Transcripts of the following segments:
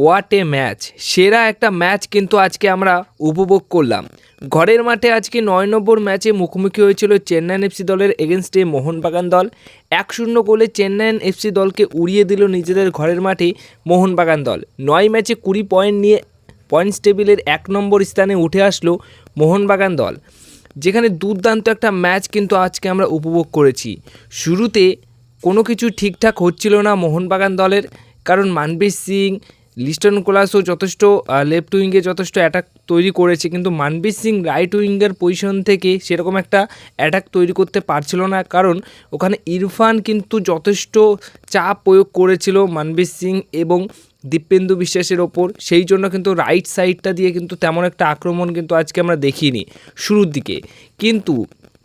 What a match সেরা একটা match কিন্তু আজকে আমরা উপভোগ করলাম। ঘরের মাঠে আজকে নয় নম্বর ম্যাচে মুখোমুখি হয়েছিল চেন্নাইন এফসি দলের এগেনস্টে মোহনবাগান দল। এক শূন্য গোলে চেন্নাইন এফসি দলকে উড়িয়ে দিল নিজেদের ঘরের মাঠে মোহনবাগান দল। নয় ম্যাচে কুড়ি পয়েন্ট নিয়ে পয়েন্টস টেবিলের এক নম্বর স্থানে উঠে আসলো মোহনবাগান দল। যেখানে দুর্দান্ত একটা ম্যাচ কিন্তু আজকে আমরা উপভোগ করেছি। শুরুতে কোনো কিছু ঠিকঠাক হচ্ছিল না মোহনবাগান দলের। কারণ মানবীর সিং লিস্টন কোলাসও যথেষ্ট লেফট উইঙ্গে যথেষ্ট অ্যাটাক তৈরি করেছে, কিন্তু মানবীর সিং রাইট উইঙ্গের পজিশন থেকে সেরকম একটা অ্যাটাক তৈরি করতে পারছিল না। কারণ ওখানে ইরফান কিন্তু যথেষ্ট চাপ প্রয়োগ করেছিল মানবীর সিং এবং দীপেন্দু বিশ্বাসের ওপর। সেই জন্য কিন্তু রাইট সাইডটা দিয়ে কিন্তু তেমন একটা আক্রমণ কিন্তু আজকে আমরা দেখিনি শুরুর দিকে। কিন্তু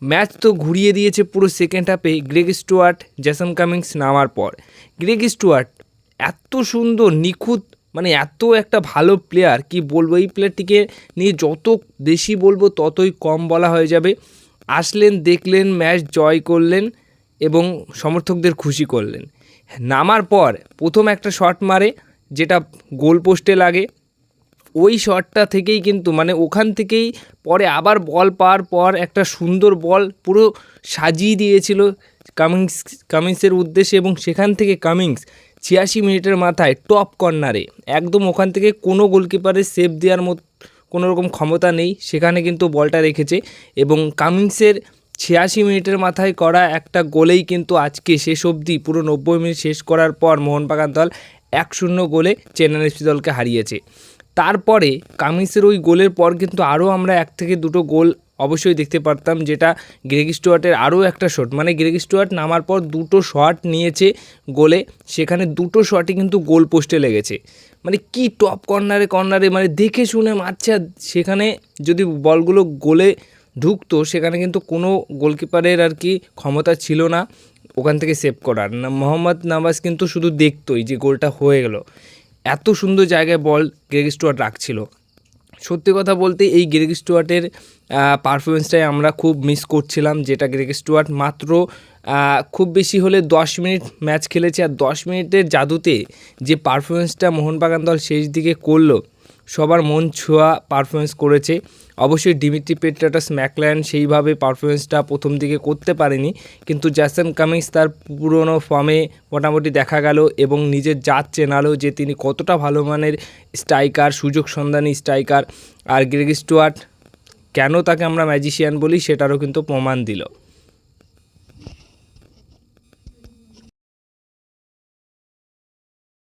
ম্যাচ তো ঘুরিয়ে দিয়েছে পুরো সেকেন্ড হাফে গ্রেগ স্টুয়ার্ট জ্যাসন কামিংস নামার পর। গ্রেগ স্টুয়ার্ট এত সুন্দর, নিখুঁত মানে এত একটা ভালো প্লেয়ার কি বলব? এই প্লেয়ারটিকে নিয়ে যত বেশি বলব, ততই কম বলা হয়ে যাবে। আসলেন, দেখলেন ম্যাচ জয় করলেন এবং সমর্থকদের খুশি করলেন। নামার পর প্রথম একটা শট মারে, যেটা গোল পোস্টে লাগে। ওই শটটা থেকেই কিন্তু মানে ওখান থেকেই পরে আবার বল পাওয়ার পর একটা সুন্দর বল পুরো সাজিয়ে দিয়েছিল কামিংস কামিংসের উদ্দেশ্যে এবং সেখান থেকে কামিংস ছিয়াশি মিনিটের মাথায় টপ কর্নারে। একদম ওখান থেকে কোনো গোলকিপারের সেভ দেওয়ার মতো কোনো রকম ক্ষমতা নেই। সেখানে কিন্তু বলটা রেখেছে এবং কামিংসের ছিয়াশি মিনিটের মাথায় করা একটা গোলেই কিন্তু আজকে শেষ অবধি, পুরো নব্বই মিনিট শেষ করার পর মোহনবাগান দল এক শূন্য গোলে চেন্নাই এফসি দলকে হারিয়েছে। তারপরে কামিংসের ওই গোলের পর কিন্তু আরও আমরা এক থেকে দুটো গোল অবশ্যই দেখতে পারতাম যেটা গ্রেগ স্টুয়ার্টের আরও একটা শট। মানে গ্রেগ স্টুয়ার্ট নামার পর দুটো শট নিয়েছে গোলে, সেখানে দুটো শটই কিন্তু গোল পোস্টে লেগেছে। মানে কি টপ কর্নারে কর্নারে মানে দেখে শুনে মারছে। সেখানে যদি বলগুলো গোলে ঢুকতো, সেখানে কিন্তু কোনো গোলকিপারের আর কি ক্ষমতা ছিল না ওখান থেকে সেভ করার। মোহাম্মদ নামাজ কিন্তু শুধু দেখতোই যে গোলটা হয়ে গেল। এত সুন্দর জায়গায় বল গ্রেগ স্টুয়ার্ট রাখছিল। সত্যি কথা বলতে এই গ্রেগ স্টুয়ার্টের পারফরমেন্সটাই আমরা খুব মিস করছিলাম, যেটা গ্রেগ স্টুয়ার্ট মাত্র খুব বেশি হলে দশ মিনিট ম্যাচ খেলেছে। আর দশ মিনিটের জাদুতে যে পারফরমেন্সটা মোহনবাগান দল শেষ দিকে করল সবার মন ছোঁয়া পারফরমেন্স করেছে। অবশ্যই ডিমিট্রি পেট্রাটাস ম্যাকল্যান্ড সেইভাবে পারফরমেন্সটা প্রথম দিকে করতে পারেনি, কিন্তু জ্যাসন কামিংস তার পুরনো ফর্মে মোটামুটি দেখা গেল এবং নিজের জাত চেনালো যে তিনি কতটা ভালো মানের স্ট্রাইকার সুযোগ সন্ধানী স্ট্রাইকার আর গ্রেগ স্টুয়ার্ট কেন তাকে আমরা ম্যাজিশিয়ান বলি সেটারও কিন্তু প্রমাণ দিল।